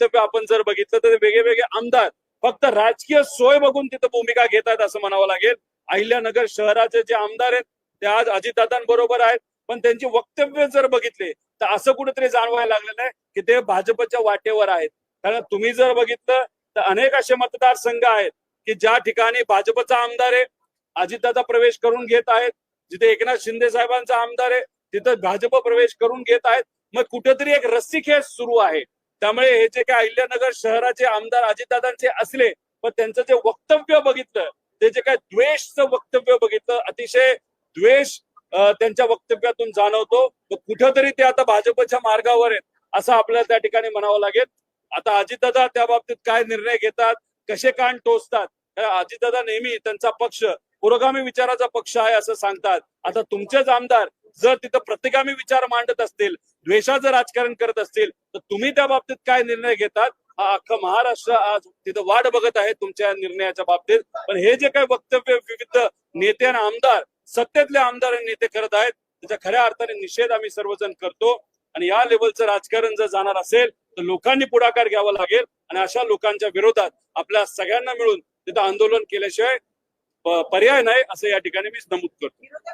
वक्तव्य आपण जर बघितलं तर वेगळे वेगळे आमदार फक्त राजकीय सोय बघून तिथं भूमिका घेत आहेत असं म्हणावं लागेल. अहिल्यानगर शहराचे जे आमदार आहेत ते आज अजितदादांबरोबर आहेत. पण त्यांची वक्तव्य जर बघितले तर असं कुठेतरी जाणवायला लागलेलं आहे की ते भाजपच्या वाटेवर आहेत. कारण तुम्ही जर बघितलं तर अनेक असे मतदारसंघ आहेत की ज्या ठिकाणी भाजपचा आमदार आहे अजितदादा प्रवेश करून घेत आहेत. जिथे एकनाथ शिंदे साहेबांचा आमदार आहे तिथं भाजप प्रवेश करून घेत आहेत. मग कुठेतरी एक रस्सी खेळ सुरू आहे. त्यामुळे हे जे काय अहिल्यानगर शहराचे आमदार अजितदादांचे असले पण त्यांचं जे वक्तव्य बघितलं ते जे काय द्वेषचं वक्तव्य बघितलं अतिशय द्वेष त्यांच्या वक्तव्यातून जाणवतो. तर ते आता भाजपच्या मार्गावर आहेत असं आपल्याला त्या ठिकाणी म्हणावं लागेल. आता अजितदादा त्या बाबतीत काय निर्णय घेतात कसे कान टोचतात अजितदादा नेहमी त्यांचा पक्ष पुरोगामी विचाराचा पक्ष आहे असं सांगतात. आता तुमचेच आमदार जर तिथं प्रत्येकामी विचार मांडत असतील द्वेषाचं राजकारण करत असतील तर तुम्ही त्या बाबतीत काय निर्णय घेतात? हा अख्खा महाराष्ट्र आज तिथं वाट बघत आहे तुमच्या निर्णयाच्या बाबतीत. पण हे जे काही वक्तव्य विविध नेते आणि आमदार सत्तेतले आमदार आणि नेते करत आहेत त्याच्या खऱ्या अर्थाने निषेध आम्ही सर्वजण करतो. आणि या लेवलचं राजकारण जर जाणार असेल तर लोकांनी पुढाकार घ्यावा लागेल. आणि अशा लोकांच्या विरोधात आपल्या सगळ्यांना मिळून तिथं आंदोलन केल्याशिवाय पर्याय नाही असं या ठिकाणी मी नमूद करतो.